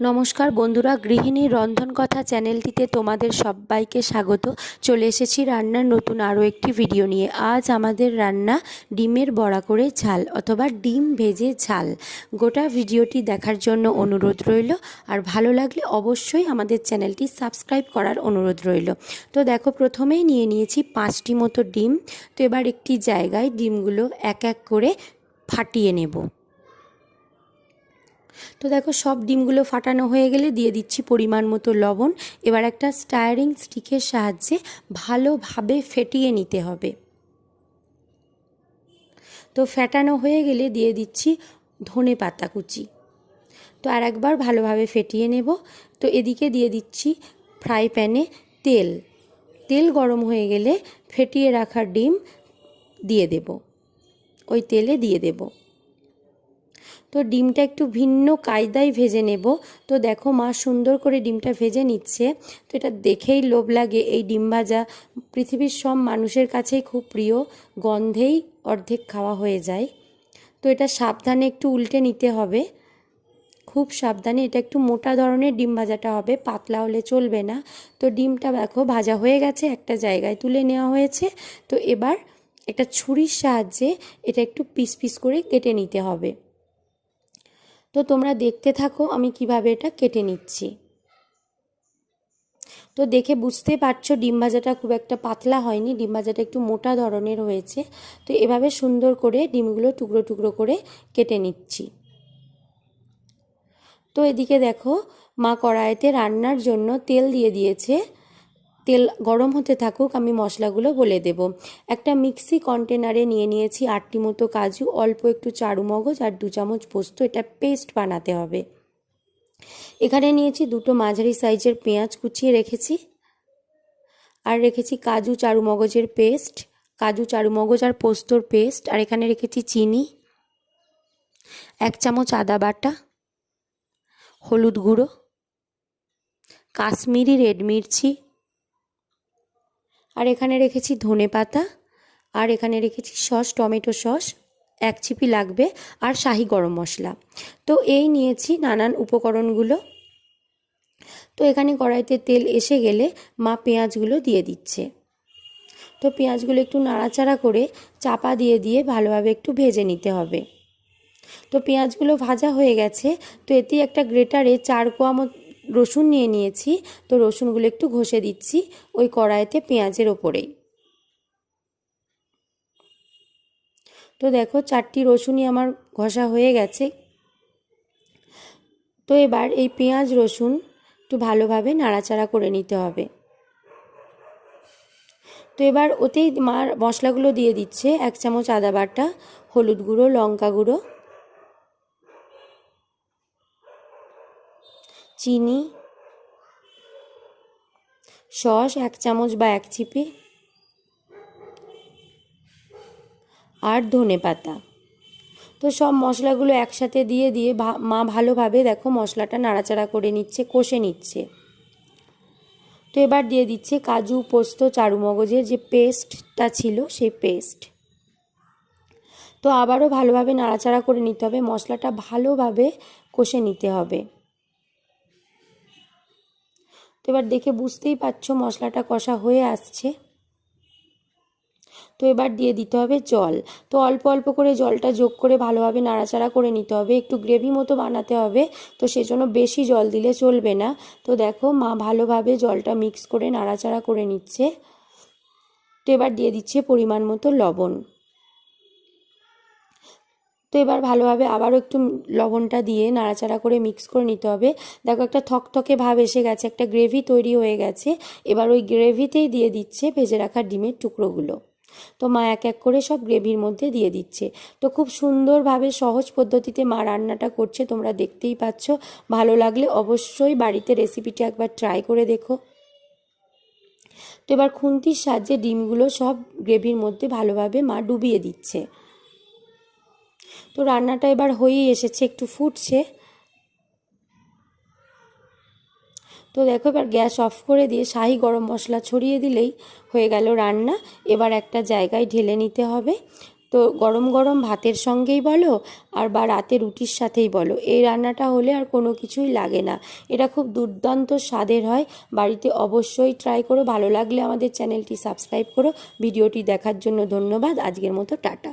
নমস্কার বন্ধুরা গৃহিণীর রন্ধন কথা চ্যানেলটিতে তোমাদের সবাইকে স্বাগত। চলে এসেছি রান্নার নতুন আরও একটি ভিডিও নিয়ে। আজ আমাদের রান্না ডিমের বড়া করে ঝাল অথবা ডিম ভেজে ঝাল। গোটা ভিডিওটি দেখার জন্য অনুরোধ রইল। আর ভালো লাগলে অবশ্যই আমাদের চ্যানেলটি সাবস্ক্রাইব করার অনুরোধ রইল। তো দেখো, প্রথমেই নিয়ে নিয়েছি পাঁচটি মতো ডিম। তো এবার একটি জায়গায় ডিমগুলো এক এক করে ফাটিয়ে নেব। তো দেখো সব ডিমগুলো ফাটানো হয়ে গেলে দিয়ে দিচ্ছি পরিমাণ মতো লবণ। এবার একটা স্টায়ারিং স্টিকের সাহায্যে ভালোভাবে ফেটিয়ে নিতে হবে। তো ফেটানো হয়ে গেলে দিয়ে দিচ্ছি ধনে পাতা কুচি। তো আর একবার ভালোভাবে ফেটিয়ে নেব। তো এদিকে দিয়ে দিচ্ছি ফ্রাই প্যানে তেল। তেল গরম হয়ে গেলে ফেটিয়ে রাখা ডিম দিয়ে দেব। ওই তেলে দিয়ে দেবো। তো ডিমটা একটু ভিন্ন কায়দায় ভেজে নেব। তো দেখো মা সুন্দর করে ডিমটা ভেজে নিচ্ছে। তো এটা দেখেই লোভ লাগে এই ডিম ভাজা। পৃথিবীর সব মানুষের কাছেই খুব প্রিয়। গন্ধেই অর্ধেক খাওয়া হয়ে যায়। তো এটা সাবধানে একটু উল্টে নিতে হবে। খুব সাবধানে এটা একটু মোটা ধরনের ডিম ভাজাটা হবে, পাতলা হলে চলবে না। তো ডিমটা দেখো ভাজা হয়ে গেছে, একটা জায়গায় তুলে নেওয়া হয়েছে। তো এবার একটা ছুরির সাহায্যে এটা একটু পিস পিস করে কেটে নিতে হবে। তো তোমরা দেখতে থাকো, আমি কীভাবে এটা কেটে নিচ্ছি। তো দেখে বুঝতে পারছ, ডিম ভাজাটা খুব একটা পাতলা হয়নি, ডিম ভাজাটা একটু মোটা ধরনের হয়েছে। তো এভাবে সুন্দর করে ডিমগুলো টুকরো টুকরো করে কেটে নিচ্ছি। তো এদিকে দেখো, মা কড়াইতে রান্নার জন্য তেল দিয়ে দিয়েছে। তেল গরম হতে থাকুক আমি মশলাগুলো বলে দেব। একটা মিক্সি কন্টেনারে নিয়ে নিয়েছি আটটি মতো কাজু, অল্প একটু চারু মগজ আর দু চামচ পোস্ত। এটা পেস্ট বানাতে হবে। এখানে নিয়েছি দুটো মাঝারি সাইজের পেঁয়াজ কুচিয়ে রেখেছি। আর রেখেছি কাজু চারু মগজের পেস্ট, কাজু চারু মগজ আর পোস্তর পেস্ট। আর এখানে রেখেছি চিনি, এক চামচ আদা বাটা, হলুদ গুঁড়ো, কাশ্মীরি রেড মির্চি আর এখানে রেখেছি ধনে পাতা, আর এখানে রেখেছি সস, টমেটো সস, এক চিপি লাগবে, আর শাহি গরম মশলা। তো এই নিয়েছি নানান উপকরণগুলো। তো এখানে কড়াইতে তেল এসে গেলে মা পেঁয়াজগুলো দিয়ে দিচ্ছে। তো পেঁয়াজগুলো একটু নাড়াচাড়া করে চাপা দিয়ে দিয়ে ভালোভাবে একটু ভেজে নিতে হবে। তো পেঁয়াজগুলো ভাজা হয়ে গেছে। তো এতে একটা গ্রেটারে চার কোয়া রসুন নিয়ে নিয়েছি। তো রসুনগুলো একটু ঘষে দিচ্ছি ওই কড়াইতে পেঁয়াজের ওপরেই। তো দেখো চারটি রসুনই আমার ঘষা হয়ে গেছে। তো এবার এই পেঁয়াজ, রসুন একটু ভালোভাবে নাড়াচাড়া করে নিতে হবে। তো এবার ওতেই মার মশলাগুলো দিয়ে দিচ্ছে। এক চামচ আদা বাটা, হলুদ গুঁড়ো, লঙ্কা গুঁড়ো চিনি, সস এক চামচ বা এক চিপি, আর ধনে পাতা। তো সব মশলাগুলো একসাথে দিয়ে দিয়ে মা ভালোভাবে দেখো মশলাটা নাড়াচাড়া করে নিচ্ছে, কষে নিচ্ছে। তো এবার দিয়ে দিচ্ছে কাজু, পোস্ত চারু মগজের যে পেস্টটা ছিল সেই পেস্ট। তো আবারও ভালোভাবে নাড়াচাড়া করে নিতে হবে, মশলাটা ভালোভাবে কষে নিতে হবে। তো এবার দেখে বুঝতেই পারছ মশলাটা কষা হয়ে আসছে। তো এবার দিয়ে দিতে হবে জল। তো অল্প অল্প করে জলটা যোগ করে ভালোভাবে নাড়াচাড়া করে নিতে হবে। একটু গ্রেভি মতো বানাতে হবে। তো সেজন্য বেশি জল দিলে চলবে না। তো দেখো মা ভালোভাবে জলটা মিক্স করে নাড়াচাড়া করে নিচ্ছে। তো এবার দিয়ে দিচ্ছে পরিমাণ মতো লবণ। তো এবার ভালোভাবে আবারও একটু লবণটা দিয়ে নাড়াচাড়া করে মিক্স করে নিতে হবে। দেখো একটা থকথকে ভাব এসে গেছে, একটা গ্রেভি তৈরি হয়ে গেছে। এবার ওই গ্রেভিতেই দিয়ে দিচ্ছে ভেজে রাখা ডিমের টুকরোগুলো। তো মা এক এক করে সব গ্রেভির মধ্যে দিয়ে দিচ্ছে। তো খুব সুন্দরভাবে সহজ পদ্ধতিতে মা রান্নাটা করছে, তোমরা দেখতেই পাচ্ছ। ভালো লাগলে অবশ্যই বাড়িতে রেসিপিটি একবার ট্রাই করে দেখো। তো এবার খুন্তির সাহায্যে ডিমগুলো সব গ্রেভির মধ্যে ভালোভাবে মা ডুবিয়ে দিচ্ছে। তো রান্নাটা এবার হয়েই এসেছে, একটু ফুটছে। তো দেখো এবার গ্যাস অফ করে দিয়ে শাহি গরম মশলা ছড়িয়ে দিলেই হয়ে গেল রান্না। এবার একটা জায়গায় ঢেলে নিতে হবে। তো গরম গরম ভাতের সঙ্গেই বলো আর বা রাতে রুটির সাথেই বলো। এই রান্নাটা হলে আর কোনো কিছুই লাগে না। এটা খুব দুর্দান্ত স্বাদের হয়। বাড়িতে অবশ্যই ট্রাই করো। ভালো লাগলে আমাদের চ্যানেলটি সাবস্ক্রাইব করো। ভিডিওটি দেখার জন্য ধন্যবাদ। আজকের মতো টাটা।